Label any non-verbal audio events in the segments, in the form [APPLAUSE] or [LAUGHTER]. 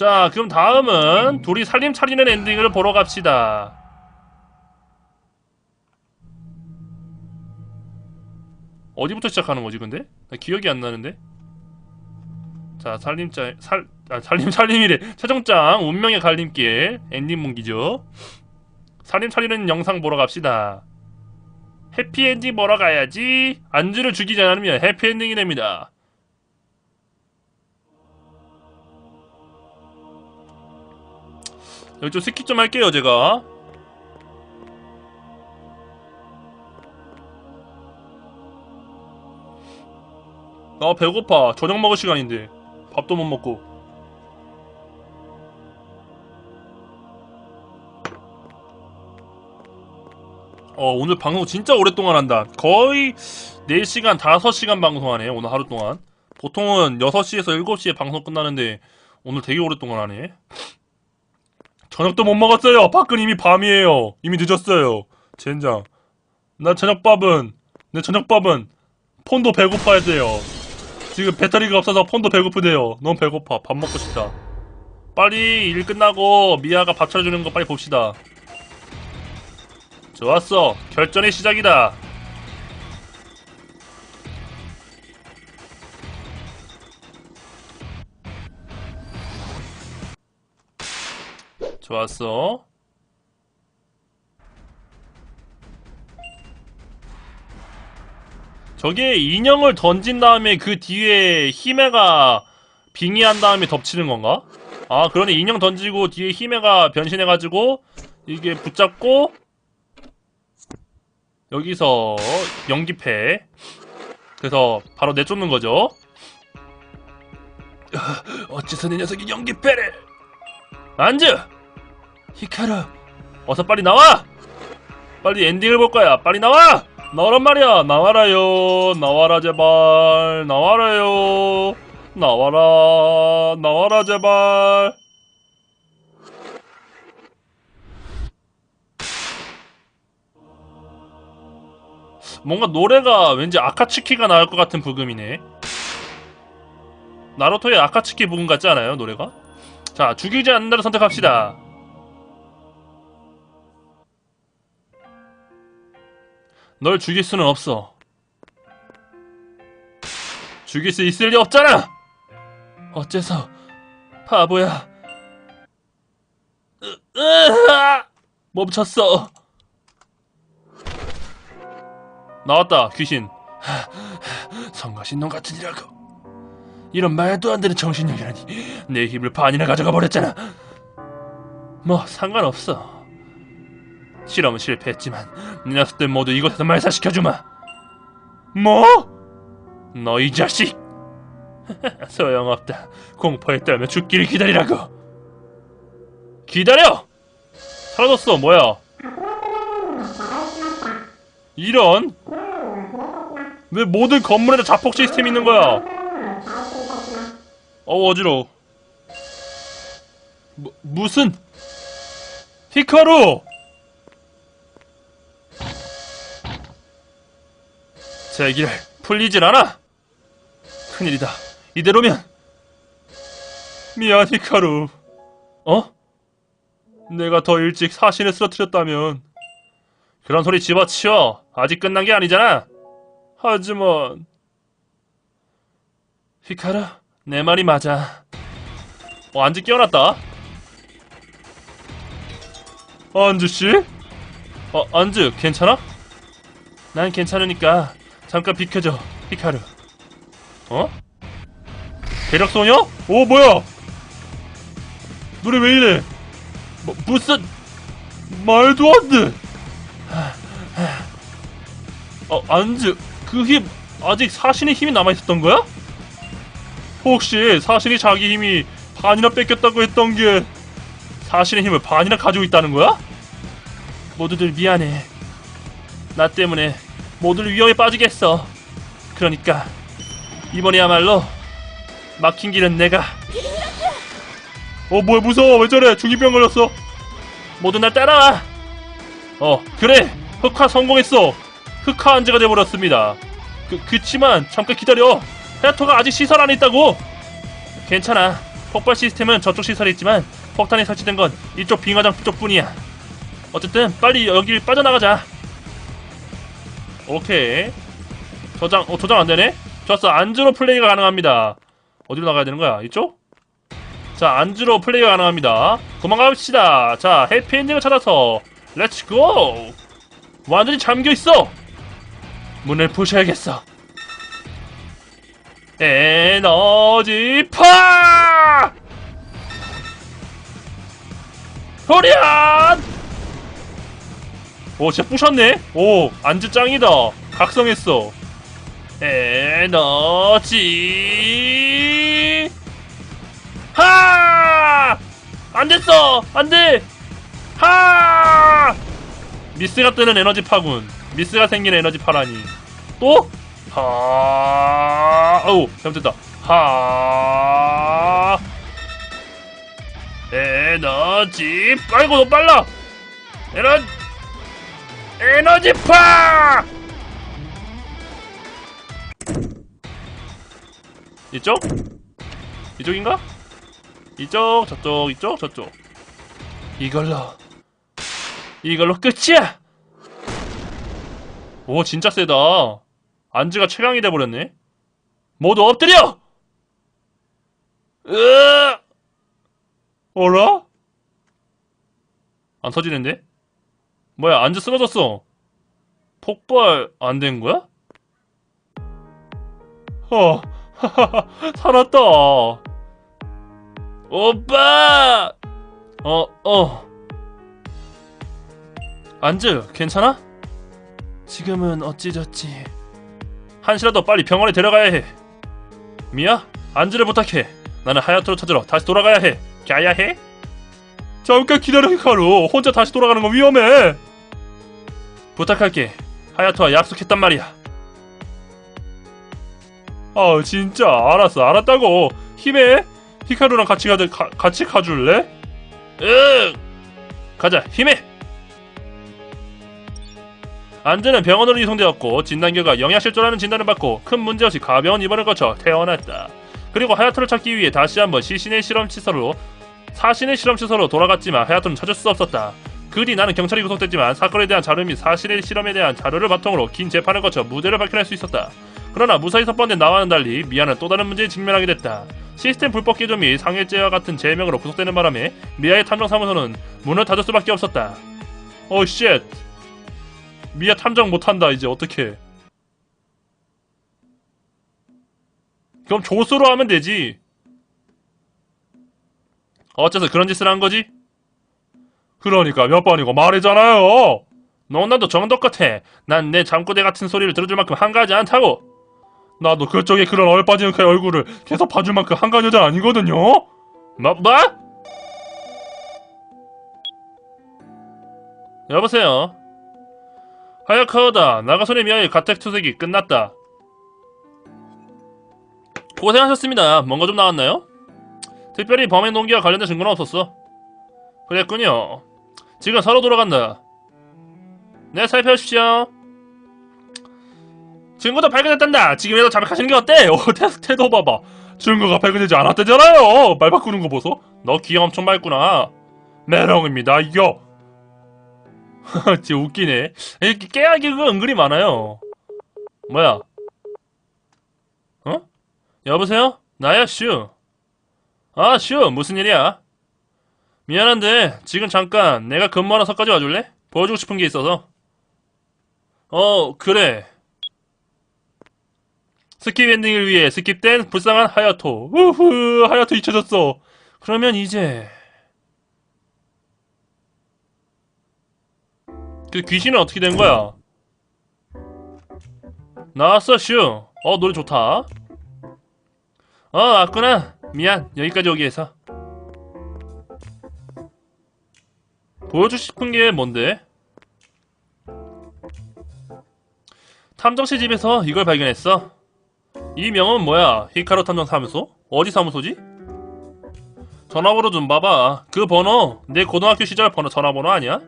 자, 그럼 다음은 둘이 살림 차리는 엔딩을 보러 갑시다. 어디부터 시작하는 거지, 근데? 나 기억이 안 나는데? 자, 살림자, 살, 아, 살림, 살림이래. 최종장, 운명의 갈림길, 엔딩 문기죠. 살림 차리는 영상 보러 갑시다. 해피엔딩 보러 가야지. 안주를 죽이지 않으면 해피엔딩이 됩니다. 여기 좀 스킵 좀 할게요, 제가. 아, 배고파. 저녁 먹을 시간인데. 밥도 못 먹고. 어, 오늘 방송 진짜 오랫동안 한다. 거의 4시간, 5시간 방송하네, 오늘 하루 동안. 보통은 6시에서 7시에 방송 끝나는데, 오늘 되게 오랫동안 하네. 저녁도 못 먹었어요. 밖은 이미 밤이에요. 이미 늦었어요. 젠장. 나 저녁밥은 내 저녁밥은 폰도 배고파야 돼요. 지금 배터리가 없어서 폰도 배고프대요. 너무 배고파. 밥 먹고 싶다. 빨리 일 끝나고 미아가 밥 차려주는 거 빨리 봅시다. 좋았어. 결전의 시작이다. 좋았어. 저게 인형을 던진 다음에 그 뒤에 히메가 빙의한 다음에 덮치는 건가? 아, 그러네. 인형 던지고 뒤에 히메가 변신해가지고 이게 붙잡고 여기서 연기패. 그래서 바로 내쫓는 거죠. 어째서 내 녀석이 연기패를? 앉아! 히카루 어서 빨리 나와! 빨리 엔딩을 볼 거야. 빨리 나와! 나오란 말이야. 나와라요. 나와라 제발. 나와라요. 나와라. 나와라 제발. 뭔가 노래가 왠지 아카츠키가 나올 것 같은 부금이네. 나루토의 아카츠키 부금 같지 않아요 노래가? 자 죽이지 않는다를 선택합시다 널 죽일 수는 없어. 죽일 수 있을 리 없잖아! 어째서, 바보야. 으, 으아! 멈췄어. 나왔다, 귀신. 성가신 놈 같으니라고. 이런 말도 안 되는 정신력이라니. 내 힘을 반이나 가져가 버렸잖아. 뭐, 상관없어. 실험은 실패했지만 네 녀석들 모두 이곳에서 말살시켜주마. 뭐? 너 이 자식! [LAUGHS] 소용없다. 공포에 떨며 죽기를 기다리라고. 기다려! 사라졌어 뭐야? 이런? 왜 모든 건물에다 자폭 시스템 있는 거야? 어우 어지러워. 무, 무슨? 히카루 제길 풀리질 않아. 큰일이다. 이대로면 미안 히 카루. 어? 내가 더 일찍 사신을 쓰러뜨렸다면 그런 소리 집어치워. 아직 끝난 게 아니잖아. 하지만 히카루 내 말이 맞아. 어 안지 깨어났다. 안주 씨? 어 안주 괜찮아? 난 괜찮으니까 잠깐 비켜줘, 히카루. 어? 대력소녀? 오, 뭐야? 노래 왜 이래? 뭐, 무슨, 말도 안 돼! 어, 안즈, 그 힘, 아직 사신의 힘이 남아있었던 거야? 혹시 사신이 자기 힘이 반이나 뺏겼다고 했던 게 사신의 힘을 반이나 가지고 있다는 거야? 모두들 미안해. 나 때문에 모두를 위험에 빠지겠어. 그러니까 이번이야말로 막힌 길은 내가. 어 뭐야 무서워 왜 저래 중이병 걸렸어. 모두 날 따라와. 어 그래 흑화 성공했어. 흑화 안제가 돼버렸습니다. 그 그치만 잠깐 기다려. 헤토가 아직 시설 안에 있다고. 괜찮아. 폭발 시스템은 저쪽 시설에 있지만 폭탄이 설치된 건 이쪽 빙하장 쪽뿐이야. 어쨌든 빨리 여길 빠져나가자. 오케이. 저장, 어, 저장 안 되네? 좋았어. 안주로 플레이가 가능합니다. 어디로 나가야 되는 거야? 이쪽? 자, 안주로 플레이가 가능합니다. 도망갑시다. 자, 해피엔딩을 찾아서 렛츠 고! 완전히 잠겨 있어. 문을 부셔야겠어. 에너지 파! 호리안! 오, 진짜 부셨네? 오, 안주 짱이다. 각성했어. 에너지 하! 안 됐어! 안 돼! 하! 미스가 뜨는 에너지 파군. 미스가 생긴 에너지 파라니. 또? 하! 어우, 잘못됐다. 하! 에너지 빨고 너 빨라! 에너 에너지 파! 이쪽? 이쪽인가? 이쪽, 저쪽, 이쪽, 저쪽. 이걸로. 이걸로 끝이야! 오, 진짜 세다. 안즈가 최강이 돼버렸네. 모두 엎드려! 으 어라? 안 터지는데? 뭐야, 안즈 쓰러졌어. 폭발 안 된 거야? 어, 살았다. 오빠! 어, 어. 안즈, 괜찮아? 지금은 어찌저찌. 한시라도 빨리 병원에 데려가야 해. 미야, 안즈를 부탁해. 나는 하야토를 찾으러 다시 돌아가야 해. 가야 해? 잠깐 기다려, 히카루. 혼자 다시 돌아가는 건 위험해. 부탁할게. 하야토와 약속했단 말이야. 아, 진짜 알았어, 알았다고. 힘해. 히카루랑 같이 가자, 가, 같이 가줄래? 응. 가자, 힘해. 안즈는 병원으로 이송되었고 진단 결과 영양실조라는 진단을 받고 큰 문제 없이 가벼운 입원을 거쳐 퇴원했다. 그리고 하야토를 찾기 위해 다시 한번 시신의 실험시설로 사신의 실험시설로 돌아갔지만 하야토는 찾을 수 없었다. 그 뒤 나는 경찰이 구속됐지만 사건에 대한 자료 및 사실의 실험에 대한 자료를 바탕으로 긴 재판을 거쳐 무죄를 밝혀낼 수 있었다. 그러나 무사히 석방된 나와는 달리 미아는 또 다른 문제에 직면하게 됐다. 시스템 불법 개조 및 상해죄와 같은 제명으로 구속되는 바람에 미아의 탐정사무소는 문을 닫을 수밖에 없었다. 오 쉣. 미아 탐정 못한다 이제 어떻게? 그럼 조수로 하면 되지. 어째서 그런 짓을 한 거지? 그러니까 몇 번이고 말이잖아요. 넌 나도 정덕 같아. 난 내 잠꼬대 같은 소리를 들어줄 만큼 한가하지 않다고. 나도 그쪽에 그런 얼빠진 그 얼굴을 계속 봐줄 만큼 한가한 여자 아니거든요. 뭐 뭐? 여보세요. 하야카오다. 나가소네 미아의 가택 투색이 끝났다. 고생하셨습니다. 뭔가 좀 나왔나요? 특별히 범행 동기와 관련된 증거는 없었어. 그랬군요. 지금 서로 돌아간다. 네, 살펴주십시오. 증거도 발견했단다. 지금이라도 자백하시는 게 어때? 오, [LAUGHS] 테스트 태도 봐봐. 증거가 발견되지 않았대잖아요. 말 바꾸는 거 보소. 너 기억 엄청 맑구나. 메롱입니다, 이거. [LAUGHS] 진짜 웃기네. 이렇게 깨알 개그가 은근히 많아요. 뭐야? 어? 여보세요? 나야, 슈. 아, 슈. 무슨 일이야? 미안한데, 지금 잠깐 내가 근무하는 석까지 와줄래? 보여주고 싶은 게 있어서. 어, 그래. 스킵 엔딩을 위해 스킵된 불쌍한 하야토. 우후, 하야토 잊혀졌어. 그러면 이제. 그 귀신은 어떻게 된 거야? 나왔어, 슈. 어, 노래 좋다. 어, 왔구나. 미안. 여기까지 오게 해서. 보여주고 싶은 게 뭔데? 탐정씨 집에서 이걸 발견했어. 이 명은 뭐야? 히카루 탐정 사무소? 어디 사무소지? 전화번호 좀 봐봐. 그 번호 내 고등학교 시절 번호 전화번호 아니야?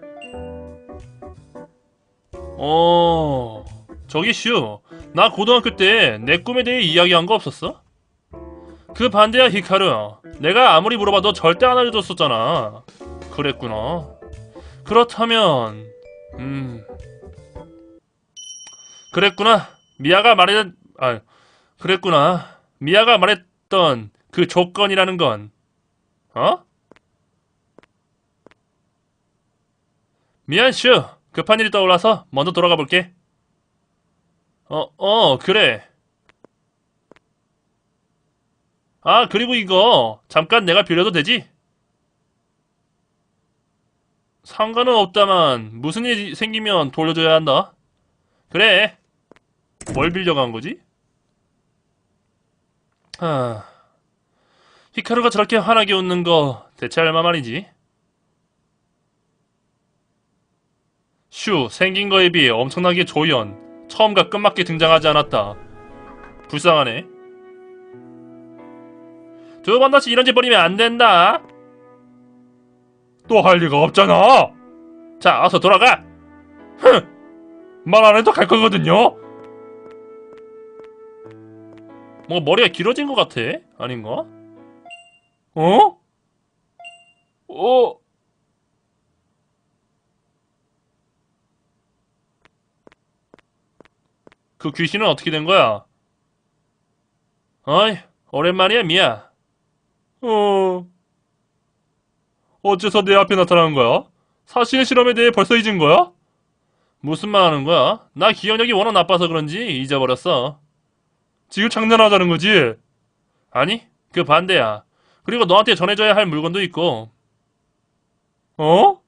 어, 저기 슈. 나 고등학교 때 내 꿈에 대해 이야기한 거 없었어? 그 반대야 히카루 내가 아무리 물어봐도 절대 안 알려줬었잖아 그랬구나 그렇다면 음 그랬구나 미아가 말했 아 그랬구나 미아가 말했던 그 조건이라는 건 어? 미안 슈 급한 일이 떠올라서 먼저 돌아가 볼게 어, 어, 그래. 아, 그리고 이거 잠깐 내가 빌려도 되지? 상관은 없다만 무슨 일이 생기면 돌려줘야 한다. 그래. 뭘 빌려간 거지? 아, 히카루가 저렇게 환하게 웃는 거 대체 얼마 만이지? 슈, 생긴 거에 비해 엄청나게 조연. 처음과 끝맞게 등장하지 않았다. 불쌍하네. 두 번 다시 이런 짓 벌이면 안 된다. 또 할 리가 없잖아. 자, 어서 돌아가. 흥! 말 안 해도 갈 거거든요. 뭔가 머리가 길어진 것 같아. 아닌가? 어? 어? 그 귀신은 어떻게 된 거야? 어이, 오랜만이야, 미야. 어... 어째서 내 앞에 나타나는 거야? 사실 실험에 대해 벌써 잊은 거야? 무슨 말 하는 거야? 나 기억력이 워낙 나빠서 그런지 잊어버렸어. 지금 장난하자는 거지? 아니, 그 반대야. 그리고 너한테 전해줘야 할 물건도 있고. 어?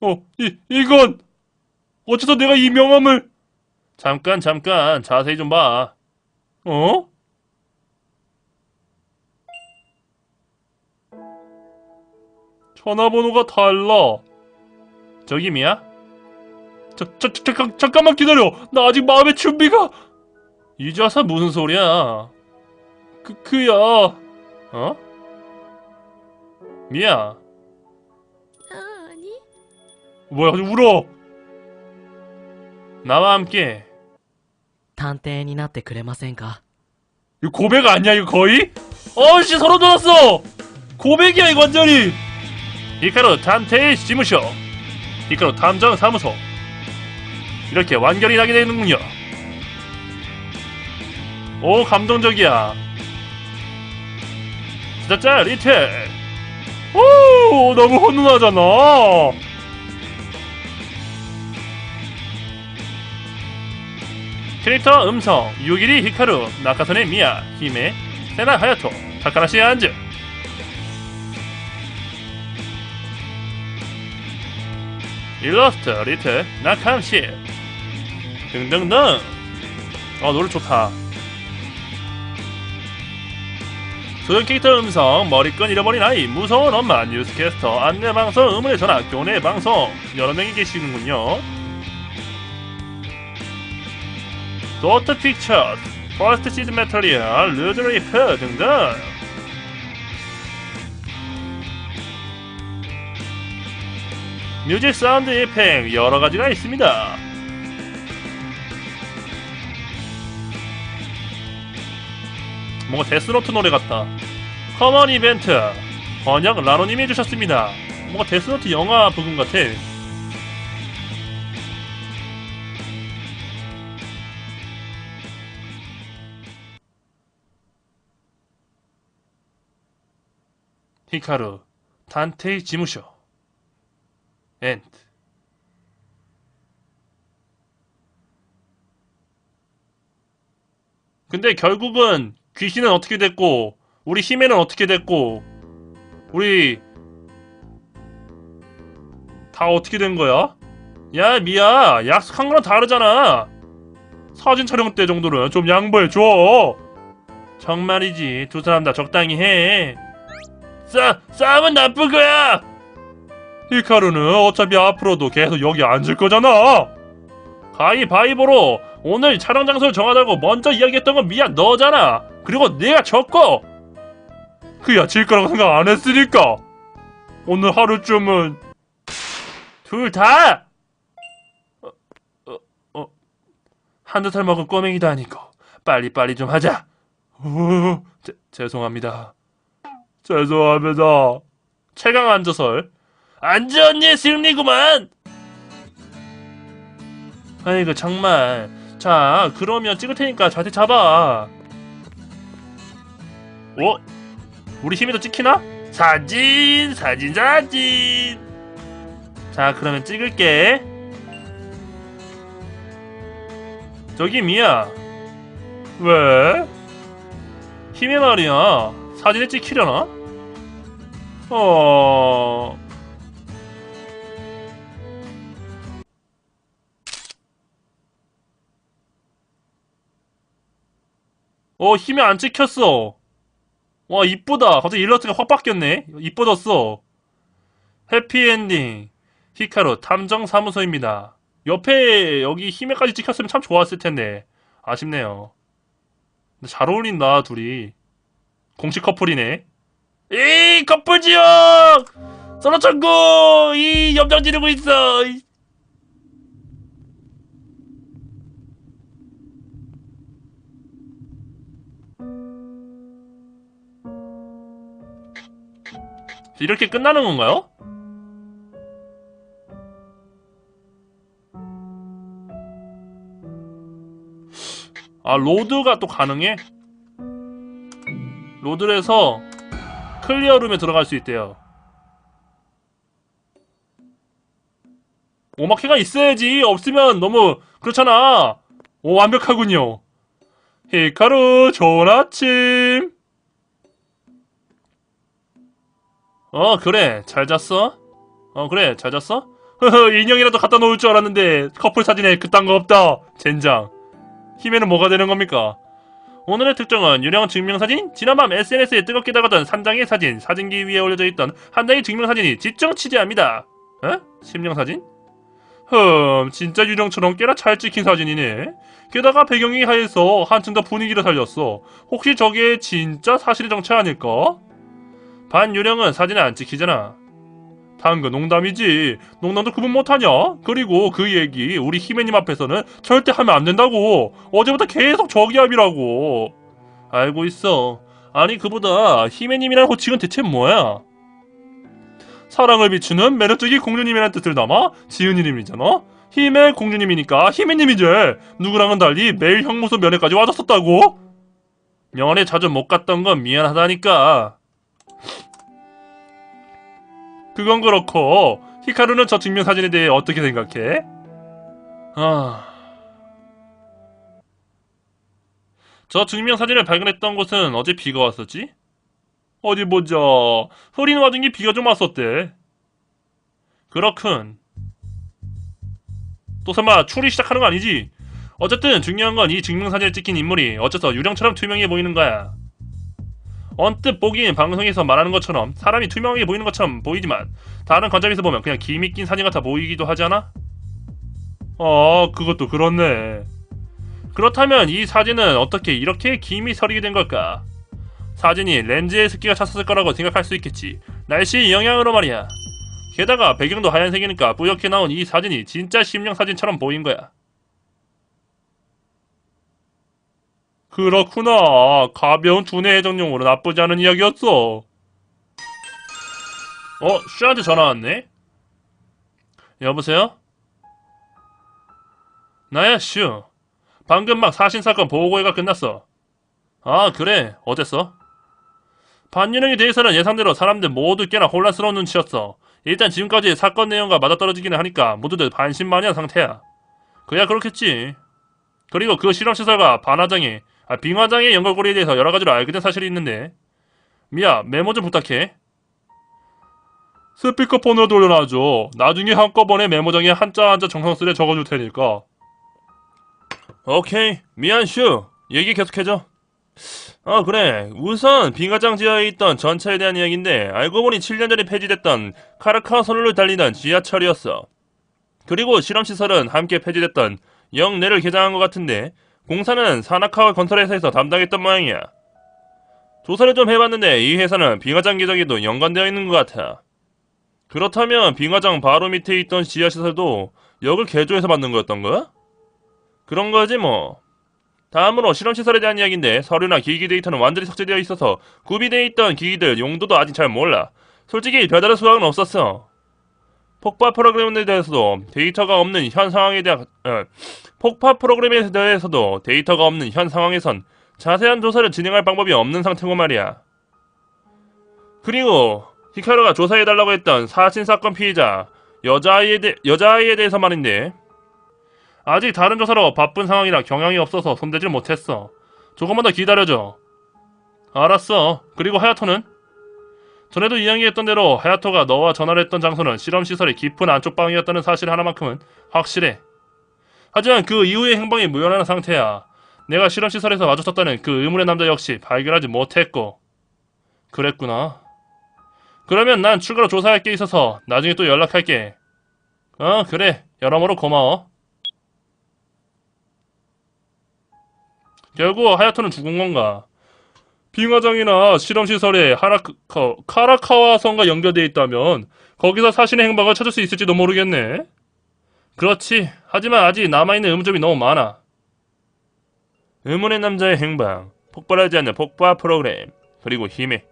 어, 이, 이건! 어째서 내가 이 명함을! 잠깐, 잠깐, 자세히 좀 봐. 어? 전화번호가 달라. 저기 미야? 저, 저, 저, 잠깐, 잠깐만 기다려! 나 아직 마음의 준비가! 이제 와서 무슨 소리야? 그, 그야. 어? 미야. なに 뭐야, 갑자기 울어! 나와 함께 探偵になってくれませんか 이거 고백 아니야 이거 거의? 어씨 서로 돋았어 고백이야 이거 완전히 히카루探偵 事務所 히카루 탐정 사무소 이렇게 완결이 나게 되는군요 오 감동적이야 진짜 리틀 오 너무 훈훈하잖아 캐릭터 음성 유기리 히카루 나카소네 미야 히메 세나 하야토 타카라시 안즈 일러스트 리트 나카시 등등등. 어 노래 좋다. 소형 캐릭터 음성 머리끈 잃어버린 아이 무서운 엄마 뉴스캐스터 안내방송 의문의 전화 교내 방송. 여러 명이 계시는군요 도트 픽처, 퍼스트 시즈 메터리얼, 루드리프 등등 뮤직 사운드 이펙 여러 가지가 있습니다. 뭔가 데스노트 노래 같다. 커먼 이벤트 번역 라로님이 해주셨습니다. 뭔가 데스노트 영화 부분 같아. 히카루 단테이 지무쇼 엔드. 근데 결국은 귀신은 어떻게 됐고 우리 히메는 어떻게 됐고 우리 다 어떻게 된 거야? 야 미야 약속한 거랑 다르잖아. 사진 촬영 때 정도는 좀 양보해줘. 정말이지. 두 사람 다 적당히 해 싸, 싸움은 나쁜 거야! 히카루는 어차피 앞으로도 계속 여기 앉을 거잖아! 가위바위보로 오늘 촬영 장소를 정하자고 먼저 이야기했던 건 미안 너잖아! 그리고 내가 졌고! 그야 질 거라고 생각 안 했으니까! 오늘 하루쯤은 둘 다! 어, 어, 한두 살 먹은 꼬맹이도 아니고 빨리빨리 좀 하자. 우, 제, 죄송합니다. 죄송합니다. 최강 안저설. 안전예 승리구만. 아이고 정말. 자 그러면 찍을 테니까 자세 잡아. 어? 우리 힘이 더 찍히나? 사진 사진 사진. 자 그러면 찍을게. 저기 미야. 왜? 힘이 말이야. 사진에 찍히려나? 어. 어, 힘이 안 찍혔어. 와, 이쁘다. 갑자기 일러스트가 확 바뀌었네. 이뻐졌어. 해피엔딩. 히카루 탐정사무소입니다. 옆에 여기 힘에까지 찍혔으면 참 좋았을 텐데. 아쉽네요. 잘 어울린다, 둘이. 공식 커플이네. 이 커플 지역! 서로천구! 이 염장 지르고 있어! 이. 이렇게 끝나는 건가요? 아, 로드가 또 가능해? 로드를 해서 클리어룸에 들어갈 수 있대요. 오마케가 있어야지. 없으면 너무 그렇잖아. 오, 완벽하군요. 히카루, 좋은 아침. 어, 그래. 잘 잤어? 어, 그래. 잘 잤어? 허허, 인형이라도 갖다 놓을 줄 알았는데 커플 사진에 그딴 거 없다. 젠장. 힘에는 뭐가 되는 겁니까? 오늘의 특징은 유령 증명사진? 지난밤 SNS에 뜨겁게 다가던 한 장의 사진, 사진기 위에 올려져 있던 한 장의 증명사진이 집중 취재합니다. 어? 심령사진? 흠, 진짜 유령처럼 꽤나 잘 찍힌 사진이네. 게다가 배경이 하얘서 한층 더 분위기를 살렸어. 혹시 저게 진짜 사실의 정체 아닐까? 반유령은 사진에 안 찍히잖아. 당근 농담이지. 농담도 구분 못하냐? 그리고 그 얘기 우리 히메님 앞에서는 절대 하면 안 된다고. 어제부터 계속 저기압이라고. 알고 있어. 아니 그보다 히메님이라는 호칭은 대체 뭐야? 사랑을 비추는 매력적인 공주님이라는 뜻을 담아 지은 이름이잖아. 히메 공주님이니까 히메님이지. 누구랑은 달리 매일 형무소 면회까지 와줬었다고. 면회 자주 못 갔던 건 미안하다니까. 그건 그렇고 히카루는 저 증명 사진에 대해 어떻게 생각해? 아... 저 증명 사진을 발견했던 곳은 어제 비가 왔었지? 어디 보자. 흐린 와중에 비가 좀 왔었대. 그렇군. 또 설마 추리 시작하는 거 아니지? 어쨌든 중요한 건 이 증명사진을 찍힌 인물이 어째서 유령처럼 투명해 보이는 거야. 언뜻 보기엔 방송에서 말하는 것처럼 사람이 투명하게 보이는 것처럼 보이지만 다른 관점에서 보면 그냥 기미 낀 사진 같아 보이기도 하지 않아? 어, 그것도 그렇네. 그렇다면 이 사진은 어떻게 이렇게 김이 서리게 된 걸까? 사진이 렌즈에 습기가 찼을 거라고 생각할 수 있겠지. 날씨의 영향으로 말이야. 게다가 배경도 하얀색이니까 뿌옇게 나온 이 사진이 진짜 심령 사진처럼 보인 거야. 그렇구나. 가벼운 두뇌 해적용으로 나쁘지 않은 이야기였어. 어, 슈한테 전화 왔네? 여보세요? 나야, 슈. 방금 막 사신사건 보고회가 끝났어. 아, 그래. 어땠어? 반유령에 대해서는 예상대로 사람들 모두 꽤나 혼란스러운 눈치였어. 일단 지금까지 사건 내용과 맞아떨어지기는 하니까 모두들 반신반의한 상태야. 그야 그렇겠지. 그리고 그 실험시설과 반화장애, 아, 빙화장애 연결고리에 대해서 여러 가지로 알게 된 사실이 있는데. 미야, 메모 좀 부탁해. 스피커폰으로 돌려놔줘. 나중에 한꺼번에 메모장에 한자 한자 정성스레 적어줄 테니까. 오케이. 미안, 슈. 얘기 계속해줘. 어, 그래. 우선, 빙하장 지하에 있던 전차에 대한 이야기인데, 알고 보니 7년 전에 폐지됐던 카르카 선로를 달리던 지하철이었어. 그리고 실험시설은 함께 폐지됐던 영내를 개장한 것 같은데, 공사는 사나카와 건설 회사에서 담당했던 모양이야. 조사를 좀 해봤는데, 이 회사는 빙하장 개장에도 연관되어 있는 것 같아. 그렇다면 빙하장 바로 밑에 있던 지하시설도 역을 개조해서 만든 거였던 거야? 그런 거지 뭐. 다음으로 실험시설에 대한 이야기인데 서류나 기기 데이터는 완전히 삭제되어 있어서 구비되어 있던 기기들 용도도 아직 잘 몰라. 솔직히 별다른 수확은 없었어. 폭파 프로그램에 대해서도 데이터가 없는 현 상황에 대한 어, 폭파 프로그램에 대해서도 데이터가 없는 현 상황에선 자세한 조사를 진행할 방법이 없는 상태고 말이야. 그리고 히카루가 조사해달라고 했던 사신 사건 피해자 여자아이에, 대, 여자아이에 대해서 말인데 아직 다른 조사로 바쁜 상황이라 경향이 없어서 손대질 못했어. 조금만 더 기다려줘. 알았어. 그리고 하야토는? 전에도 이야기했던 대로 하야토가 너와 전화를 했던 장소는 실험시설의 깊은 안쪽 방이었다는 사실 하나만큼은 확실해. 하지만 그 이후의 행방이 무연한 상태야. 내가 실험시설에서 마주쳤다는 그 의문의 남자 역시 발견하지 못했고. 그랬구나. 그러면 난 추가로 조사할 게 있어서 나중에 또 연락할게. 어, 그래. 여러모로 고마워. 결국 하야토는 죽은 건가? 빙하장이나 실험시설에 하라카, 카라카와 성과 연결돼 있다면 거기서 사신의 행방을 찾을 수 있을지도 모르겠네. 그렇지. 하지만 아직 남아있는 의문점이 너무 많아. 의문의 남자의 행방, 폭발하지 않는 폭파 프로그램, 그리고 힘에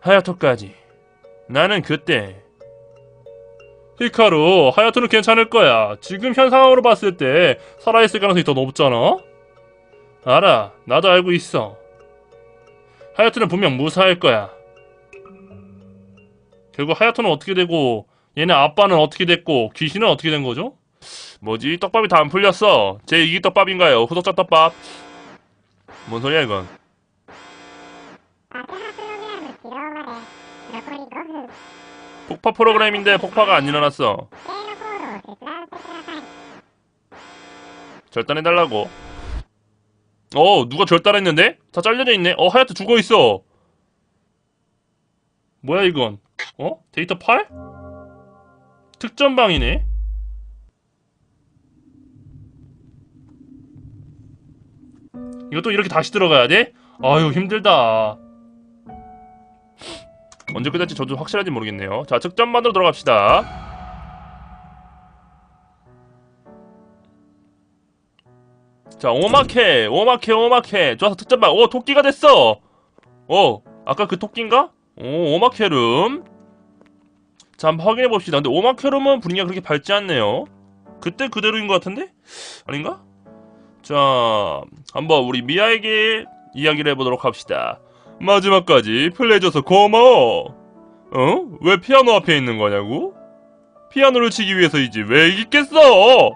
하야토까지. 나는 그때 히카루, 하야토는 괜찮을 거야. 지금 현 상황으로 봤을 때 살아있을 가능성이 더 높잖아. 알아, 나도 알고 있어. 하야토는 분명 무사할 거야. 결국 하야토는 어떻게 되고 얘네 아빠는 어떻게 됐고 귀신은 어떻게 된 거죠? 뭐지? 떡밥이 다 안 풀렸어. 제 2기 떡밥인가요? 후덕자 떡밥. 뭔 소리야 이건? 폭파 프로그램인데 폭파가 안 일어났어. 절단해달라고. 어, 누가 절단했는데? 다 잘려져 있네. 어, 하야트 죽어 있어. 뭐야 이건? 어? 데이터 팔? 특전방이네. 이것도 이렇게 다시 들어가야 돼? 아유 힘들다. 언제 끝날지 저도 확실한지 모르겠네요. 자, 특전반으로 들어갑시다. 자, 오마케, 오마케, 오마케. 좋아서 특전방. 오, 토끼가 됐어. 오, 아까 그 토끼인가? 오, 오마케룸. 자, 한번 확인해 봅시다. 근데 오마케룸은 분위기가 그렇게 밝지 않네요. 그때 그대로인 것 같은데? 아닌가? 자, 한번 우리 미아에게 이야기를 해보도록 합시다. 마지막까지 플레이해줘서 고마워. 어? 왜 피아노 앞에 있는 거냐고? 피아노를 치기 위해서이지 왜 있겠어?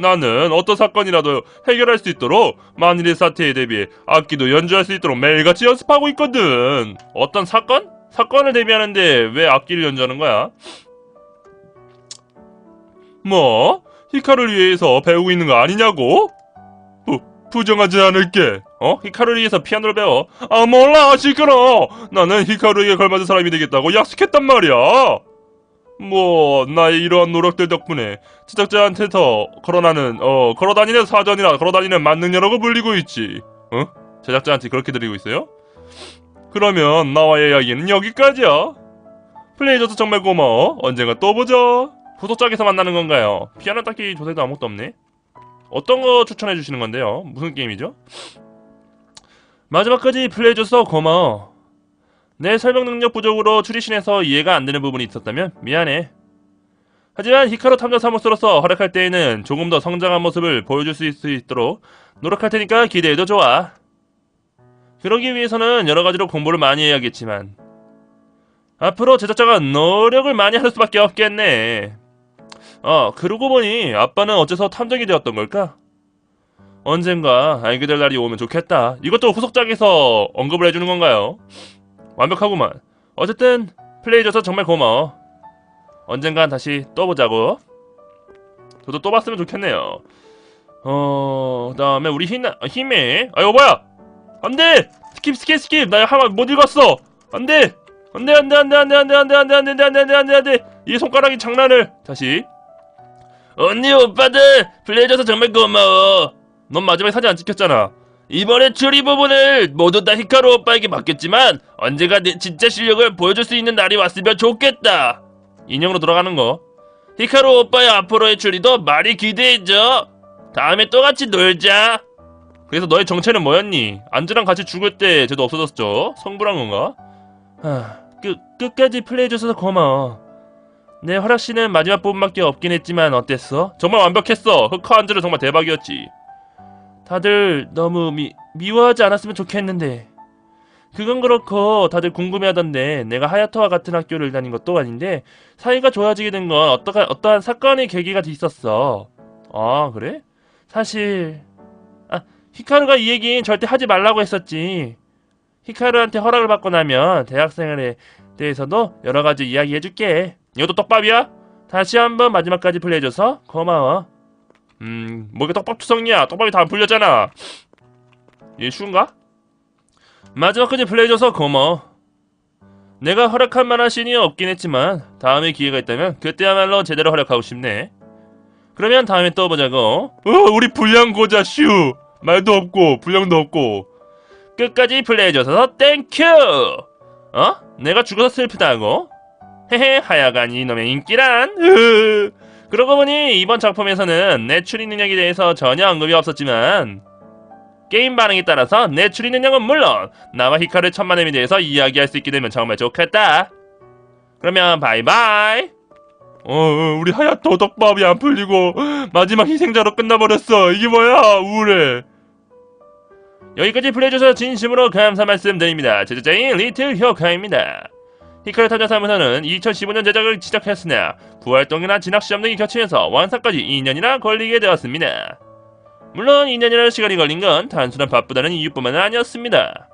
나는 어떤 사건이라도 해결할 수 있도록 만일의 사태에 대비해 악기도 연주할 수 있도록 매일같이 연습하고 있거든. 어떤 사건? 사건을 대비하는데 왜 악기를 연주하는 거야? 뭐? 히카루를 위해서 배우고 있는 거 아니냐고? 부, 부정하지 않을게. 어? 히카루를 위해서 피아노를 배워? 아 몰라 시끄러. 나는 히카루에게 걸맞은 사람이 되겠다고 약속했단 말이야. 뭐 나의 이러한 노력들 덕분에 제작자한테서 걸어나는 어 걸어다니는 사전이나 걸어다니는 만능녀라고 불리고 있지. 어? 제작자한테 그렇게 드리고 있어요? 그러면 나와의 이야기는 여기까지야. 플레이해줘서 정말 고마워. 언젠가 또 보자. 후속작에서 만나는 건가요? 피아노 딱히 조사도 아무것도 없네. 어떤 거 추천해 주시는 건데요? 무슨 게임이죠? 마지막까지 플레이해줘서 고마워. 내 설명 능력 부족으로 추리신에서 이해가 안 되는 부분이 있었다면 미안해. 하지만 히카루 탐정 사무소로서 활약할 때에는 조금 더 성장한 모습을 보여줄 수 있- 있도록 노력할 테니까 기대해도 좋아. 그러기 위해서는 여러 가지로 공부를 많이 해야겠지만 앞으로 제작자가 노력을 많이 할 수밖에 없겠네. 어, 그러고 보니 아빠는 어째서 탐정이 되었던 걸까? 언젠가 알게 될 날이 오면 좋겠다. 이것도 후속작에서 언급을 해주는 건가요? 완벽하구만. 어쨌든 플레이해줘서 정말 고마워. 언젠간 다시 또 보자고. 저도 또 봤으면 좋겠네요. 어, 그다음에 우리 힘 힘에. 아이고 뭐야? 안돼. 스킵 스킵 스킵. 나 하나 못 읽었어. 안돼. 안돼 안돼 안돼 안돼 안돼 안돼 안돼 안돼 안돼 안돼 안돼 안돼 안돼. 이 손가락이 장난을. 다시. 언니 오빠들 플레이해줘서 정말 고마워. 넌 마지막에 사진 안 찍혔잖아. 이번에 추리 부분을 모두 다 히카루 오빠에게 맡겼지만 언제가 내 진짜 실력을 보여줄 수 있는 날이 왔으면 좋겠다. 인형으로 돌아가는 거. 히카루 오빠의 앞으로의 추리도 많이 기대해줘. 다음에 또 같이 놀자. 그래서 너의 정체는 뭐였니? 안주랑 같이 죽을 때 쟤도 없어졌죠? 성불한 건가? 하, 끝, 끝까지 플레이해줘서 고마워. 내 활약시는 마지막 부분밖에 없긴 했지만 어땠어? 정말 완벽했어. 흑화 안주는 정말 대박이었지. 다들 너무 미, 미워하지 않았으면 좋겠는데. 그건 그렇고 다들 궁금해하던데 내가 하야토와 같은 학교를 다닌 것도 아닌데 사이가 좋아지게 된 건 어떠한, 어떠한 사건의 계기가 있었어. 아 그래? 사실 아 히카루가 이 얘기는 절대 하지 말라고 했었지. 히카루한테 허락을 받고 나면 대학생활에 대해서도 여러 가지 이야기 해줄게. 이것도 떡밥이야? 다시 한번 마지막까지 플레이해줘서 고마워. 음, 뭐 이게 떡밥 투성이야? 떡밥이 다안 풀렸잖아. 얘 쉬운가? 마지막까지 플레이해줘서 고마워. 내가 활약할 만한 씬이 없긴 했지만 다음에 기회가 있다면 그때야말로 제대로 활약하고 싶네. 그러면 다음에 또 보자고. 어, 우리 불량고자 슈. 말도 없고 불량도 없고. 끝까지 플레이해줘서 땡큐. 어? 내가 죽어서 슬프다고? 헤헤 하여간 이놈의 인기란. 으. 그러고 보니 이번 작품에서는 내 추리 능력에 대해서 전혀 언급이 없었지만 게임 반응에 따라서 내 추리 능력은 물론 나와 히카르 천만엠에 대해서 이야기할 수 있게 되면 정말 좋겠다. 그러면 바이바이. 어, 어, 우리 하야토 덕밥이 안 풀리고 마지막 희생자로 끝나버렸어. 이게 뭐야? 우울해. 여기까지 플레이해주셔서 진심으로 감사 말씀드립니다. 제작자인 리틀 효카입니다. 히카르 탐정사무소는 2015년 제작을 시작했으나 부활동이나 진학시험 등이 겹치면서 완성까지 2년이나 걸리게 되었습니다. 물론 2년이라는 시간이 걸린 건 단순한 바쁘다는 이유뿐만 아니었습니다.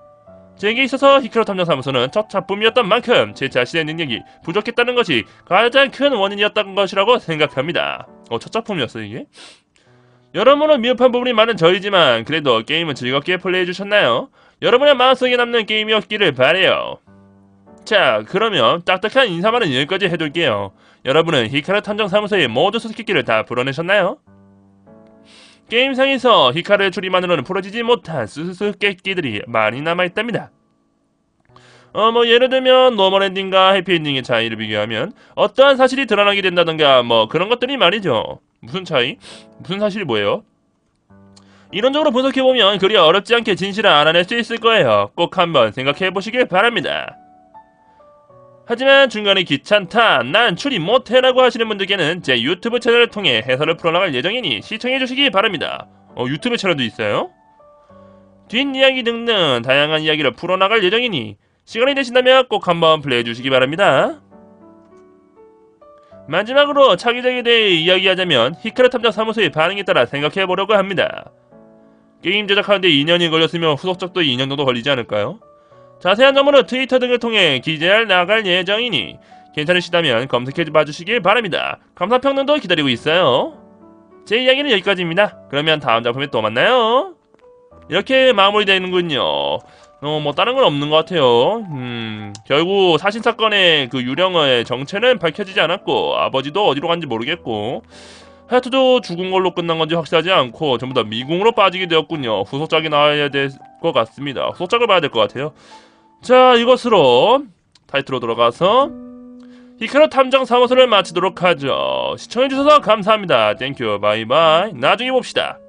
제게 있어서 히카루 탐정사무소는 첫 작품이었던 만큼 제 자신의 능력이 부족했다는 것이 가장 큰 원인이었던 것이라고 생각합니다. 어, 첫 작품이었어 이게? 여러모로 미흡한 부분이 많은 저희지만 그래도 게임은 즐겁게 플레이해주셨나요? 여러분의 마음속에 남는 게임이었기를 바래요. 자, 그러면 딱딱한 인사말은 여기까지 해둘게요. 여러분은 히카루 탐정 사무소의 모든 수수께끼를 다 풀어내셨나요? 게임상에서 히카루의 추리만으로는 풀어지지 못한 수수께끼들이 많이 남아있답니다. 어, 뭐, 예를 들면, 노멀 엔딩과 해피 엔딩의 차이를 비교하면, 어떠한 사실이 드러나게 된다던가, 뭐, 그런 것들이 말이죠. 무슨 차이? 무슨 사실이 뭐예요? 이론적으로 분석해보면, 그리 어렵지 않게 진실을 알아낼 수 있을 거예요. 꼭 한번 생각해보시길 바랍니다. 하지만 중간에 귀찮다, 난 추리 못해라고 하시는 분들께는 제 유튜브 채널을 통해 해설을 풀어나갈 예정이니 시청해주시기 바랍니다. 어, 유튜브 채널도 있어요? 뒷이야기 등등 다양한 이야기를 풀어나갈 예정이니 시간이 되신다면 꼭 한번 플레이해주시기 바랍니다. 마지막으로 차기작에 대해 이야기하자면 히카르 탐정 사무소의 반응에 따라 생각해보려고 합니다. 게임 제작하는데 2년이 걸렸으면 후속작도 2년 정도 걸리지 않을까요? 자세한 정보는 트위터 등을 통해 기재할 나갈 예정이니 괜찮으시다면 검색해 봐주시길 바랍니다. 감사평론도 기다리고 있어요. 제 이야기는 여기까지입니다. 그러면 다음 작품에 또 만나요. 이렇게 마무리되는군요. 어, 뭐 다른 건 없는 것 같아요. 음, 결국 사신 사건의 그 유령의 정체는 밝혀지지 않았고 아버지도 어디로 간지 모르겠고 하야토도 죽은 걸로 끝난 건지 확실하지 않고 전부 다 미궁으로 빠지게 되었군요. 후속작이 나와야 될 것 같습니다. 후속작을 봐야 될 것 같아요. 자, 이것으로 타이틀로 돌아가서 히카루 탐정 사무소를 마치도록 하죠. 시청해주셔서 감사합니다. 땡큐, 바이바이. 나중에 봅시다.